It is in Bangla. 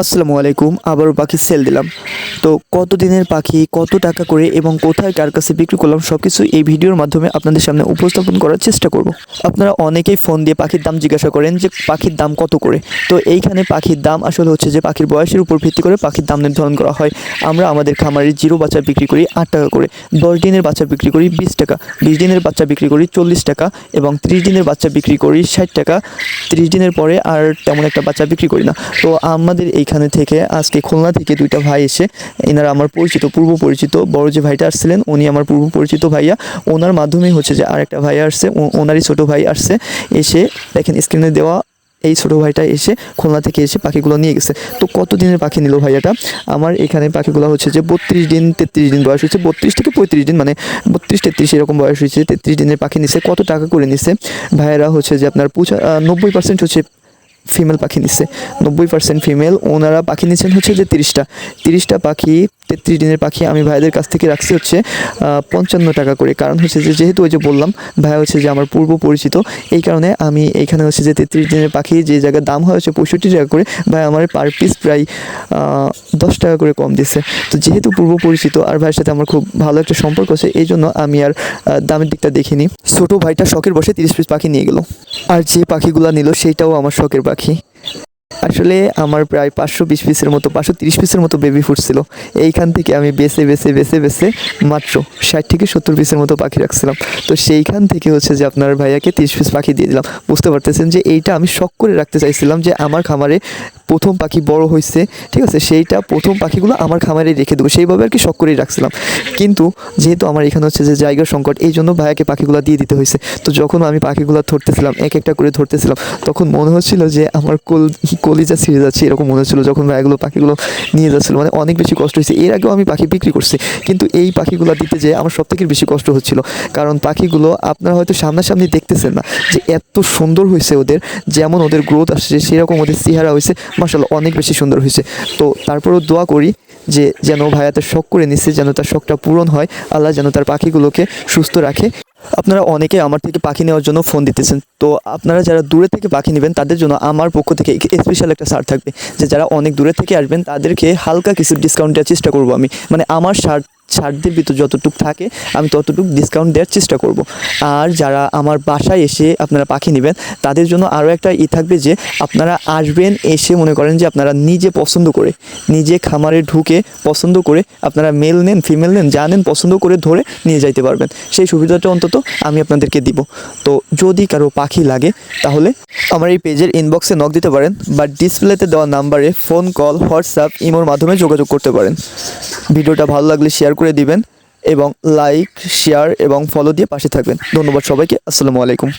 আসসালামু আলাইকুম, আবারও পাখি সেল দিলাম। তো কত দিনের পাখি, কত টাকা করে এবং কোথায় কার কাছে বিক্রি করলাম সব কিছু এই ভিডিওর মাধ্যমে আপনাদের সামনে উপস্থাপন করার চেষ্টা করব। আপনারা অনেকেই ফোন দিয়ে পাখির দাম জিজ্ঞাসা করেন যে পাখির দাম কত করে। তো এইখানে পাখির দাম আসলে হচ্ছে যে পাখির বয়সের উপর ভিত্তি করে পাখির দাম নির্ধারণ করা হয়। আমরা আমাদের খামারের জিরো বাচ্চা বিক্রি করি আট টাকা করে, দশ দিনের বাচ্চা বিক্রি করি বিশ টাকা, বিশ দিনের বাচ্চা বিক্রি করি চল্লিশ টাকা এবং ত্রিশ দিনের বাচ্চা বিক্রি করি ষাট টাকা, ত্রিশ দিনের পরে আর তেমন একটা বাচ্চা বিক্রি করি না। তো আমাদের এইখানে থেকে আজকে খুলনা থেকে দুইটা ভাই এসে এনারা আমার পরিচিত, পূর্ব পরিচিত বড় যে ভাইটা আসছিলেন, উনি আমার পূর্ব পরিচিত ভাইয়া। ওনার মাধ্যমেই হচ্ছে যে আরেকটা ভাই আসছে ওনারই ছোট ভাই আসছে। এসে দেখেন স্ক্রিনে দেওয়া এই ছোটো ভাইটা এসে খুলনা থেকে এসে পাখিগুলো নিয়ে গেছে। তো কত দিনের পাখি নিল ভাইয়াটা? আমার এখানে পাখিগুলো হচ্ছে যে বত্রিশ দিন, তেত্রিশ দিন বয়স হয়েছে। বত্রিশ থেকে পঁয়ত্রিশ দিন মানে বত্রিশ, তেত্রিশ এরকম বয়স হয়েছে। তেত্রিশ দিনের পাখি নিছে, কত টাকা করে নিছে? ভাইয়েরা হচ্ছে যে আপনার পুচা নব্বই পার্সেন্ট হচ্ছে ফিমেল পাখি নিচ্ছে। নব্বই পার্সেন্ট ফিমেল ওনারা পাখি নিচ্ছেন হচ্ছে যে তিরিশটা। তিরিশটা পাখি তেত্রিশ দিনের পাখি আমি ভাইদের কাছ থেকে রাখছি হচ্ছে পঞ্চান্ন টাকা করে। কারণ হচ্ছে যে, যেহেতু ওই যে বললাম, ভাই হচ্ছে যে আমার পূর্ব পরিচিত, এই কারণে আমি এইখানে হচ্ছে যে তেত্রিশ দিনের পাখি যে জায়গায় দাম হয় হচ্ছে পঁয়ষট্টি টাকা করে, ভাই আমার পার পিস প্রায় দশ টাকা করে কম দিচ্ছে তো যেহেতু পূর্ব পরিচিত আর ভাইয়ের সাথে আমার খুব ভালো একটা সম্পর্ক আছে, এই জন্য আমি আর দামের দিকটা দেখিনি। ছোটো ভাইটা শখের বসে তিরিশ পিস পাখি নিয়ে গেল। আর যে পাখিগুলো নিল, সেইটাও আমার শখের পাখি। আসলে আমার প্রায় পাঁচশো বিশ পিসের মতো, পাঁচশো তিরিশ পিসের মতো বেবি ফুড ছিল। এইখান থেকে আমি বেছে বেছে বেছে বেছে মাত্র ষাট থেকে সত্তর পিসের মতো পাখি রাখছিলাম। তো সেইখান থেকে হচ্ছে যে আপনার ভাইয়াকে তিরিশ পিস পাখি দিয়ে দিলাম। বুঝতে পারতেছেন যে এইটা আমি শখ করে রাখতে চাইছিলাম যে আমার খামারে প্রথম পাখি বড় হয়েছে ঠিক আছে? সেইটা প্রথম পাখিগুলো আমার খামারে রেখে দেবো। সেইভাবে আর কি শখ করেই রাখছিলাম। কিন্তু যেহেতু আমার এখানে হচ্ছে যে জায়গার সংকট, এই জন্য ভাইয়াকে পাখিগুলো দিয়ে দিতে হয়েছে তো যখন আমি পাখিগুলো ধরতেছিলাম, এক একটা করে ধরতেছিলাম, তখন মনে হচ্ছিল যে আমার কোল কলিজা ছিঁড়ে যাচ্ছে, এরকম মনে হচ্ছিল যখন ভাইগুলো পাখিগুলো নিয়ে যাচ্ছিল। মানে অনেক বেশি কষ্ট হয়েছে। এর আগেও আমি পাখি বিক্রি করছি। কিন্তু এই পাখিগুলো দিতে যেয়ে আমার সব থেকে বেশি কষ্ট হচ্ছিল। কারণ পাখিগুলো আপনারা হয়তো সামনাসামনি দেখতেছেন না যে এত সুন্দর হয়েছে ওদের, যেমন ওদের গ্রোথ আসছে, সেরকম ওদের চেহারা হয়েছে। মাসাল্লাহ অনেক বেশি সুন্দর হয়েছে। তো তারপরেও দোয়া করি যে যেন ভাইয়া তার শখ করে নিচ্ছে যেন তার শখটা পূরণ হয়। আল্লাহ যেন তার পাখিগুলোকে সুস্থ রাখে। আপনারা অনেকে আমার থেকে পাখি নেওয়ার জন্য ফোন দিতেছেন। তো আপনারা যারা দূরে থেকে পাখি নেবেন, তাদের জন্য আমার পক্ষ থেকে স্পেশাল একটা সার থাকবে। যে যারা অনেক দূরে থেকে আসবেন, তাদেরকে হালকা কিছু ডিসকাউন্ট দেওয়ার চেষ্টা করব আমি। মানে আমার ছাড় ছাড়দের ভিতর যতটুকু থাকে, আমি ততটুকু ডিসকাউন্ট দেওয়ার চেষ্টা করব। আর যারা আমার বাসায় এসে আপনারা পাখি নেবেন, তাদের জন্য আরও একটা ই থাকবে যে, আপনারা আসবেন এসে মনে করেন যে আপনারা নিজে পছন্দ করে, নিজে খামারে ঢুকে পছন্দ করে আপনারা মেল নেন ফিমেল নেন, যা নেন পছন্দ করে ধরে নিয়ে যাইতে পারবেন। সেই সুবিধাটা অন্তত আমি আপনাদেরকে দিব। তো যদি কারও পাখি লাগে, তাহলে আমার এই পেজের ইনবক্সে নক দিতে পারেন বা ডিসপ্লেতে দেওয়া নাম্বারে ফোন কল হোয়াটসঅ্যাপ ইমোর মাধ্যমে যোগাযোগ করতে পারেন। ভিডিওটা ভালো লাগলে শেয়ার করে দিবেন এবং লাইক শেয়ার এবং ফলো দিয়ে পাশে থাকবেন। ধন্যবাদ সবাইকে। আসসালামু আলাইকুম।